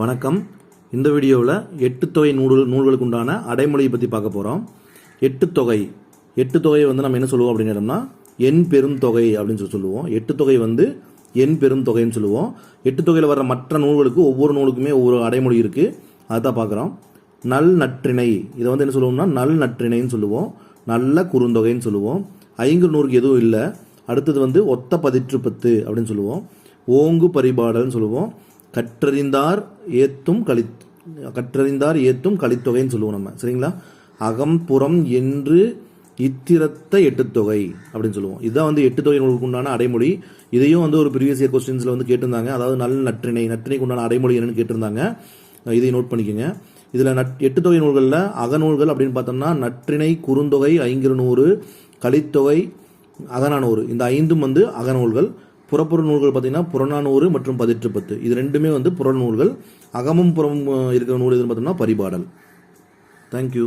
வணக்கம். இந்த வீடியோவில் எட்டு தொகை நூல் நூல்களுக்கு உண்டான அடைமொழியை பற்றி பார்க்க போகிறோம் எட்டு தொகை. எட்டு தொகையை வந்து நம்ம என்ன சொல்லுவோம் அப்படின்னு கேட்டோம்னா எண் பெருந்தொகை அப்படின்னு சொல்லி சொல்லுவோம். எட்டு தொகை வந்து எண் பெருந்தொகைன்னு சொல்லுவோம். எட்டு தொகையில் வர்ற மற்ற நூல்களுக்கு ஒவ்வொரு நூலுக்குமே ஒவ்வொரு அடைமொழி இருக்குது அதுதான் பார்க்குறோம். நல் நற்றிணை. இதை வந்து என்ன சொல்லுவோம்னா நல் நற்றிணைன்னு சொல்லுவோம். நல்ல குறுந்தொகைன்னு சொல்லுவோம். ஐங்கு நூறுக்கு எதுவும் இல்லை. அடுத்தது வந்து ஒத்த பதிற்று பத்து அப்படின்னு சொல்லுவோம். ஓங்கு பரிபாடல்னு சொல்லுவோம். கற்றறிந்தார் ஏத்தும் கலி கற்றறிந்தார் ஏத்தும் கலித்தொகைன்னு சொல்லுவோம் நம்ம. சரிங்களா? அகம் புறம் என்று இத்திரத்த எட்டுத்தொகை அப்படின்னு சொல்லுவோம். இதுதான் வந்து எட்டு தொகை நூலுக்கு உண்டான அடைமொழி. இதையும் வந்து ஒரு ப்ரீவியஸ் இயர் கொஸ்டின்ஸில் வந்து கேட்டிருந்தாங்க. அதாவது நல்ல நற்றிணை நற்றிணைக்கு உண்டான அடைமொழி என்னன்னு கேட்டிருந்தாங்க. இதை நோட் பண்ணிக்கோங்க. இதில் நட் எட்டு தொகை நூல்களில் அகநூல்கள் அப்படின்னு பார்த்தோம்னா நற்றிணை குறுந்தொகை ஐங்கிற நூறு கலித்தொகை அகநானூறு. இந்த ஐந்தும் வந்து அகநூல்கள். புறப்புற நூல்கள் பார்த்தீங்கன்னா புறநானூறு மற்றும் பதிற்றுப்பத்து. இது ரெண்டுமே வந்து புறநூல்கள். அகமும் புறமும் இருக்கிற நூல் எதுன்னு பார்த்தோம்னா பரிபாடல். தேங்க்யூ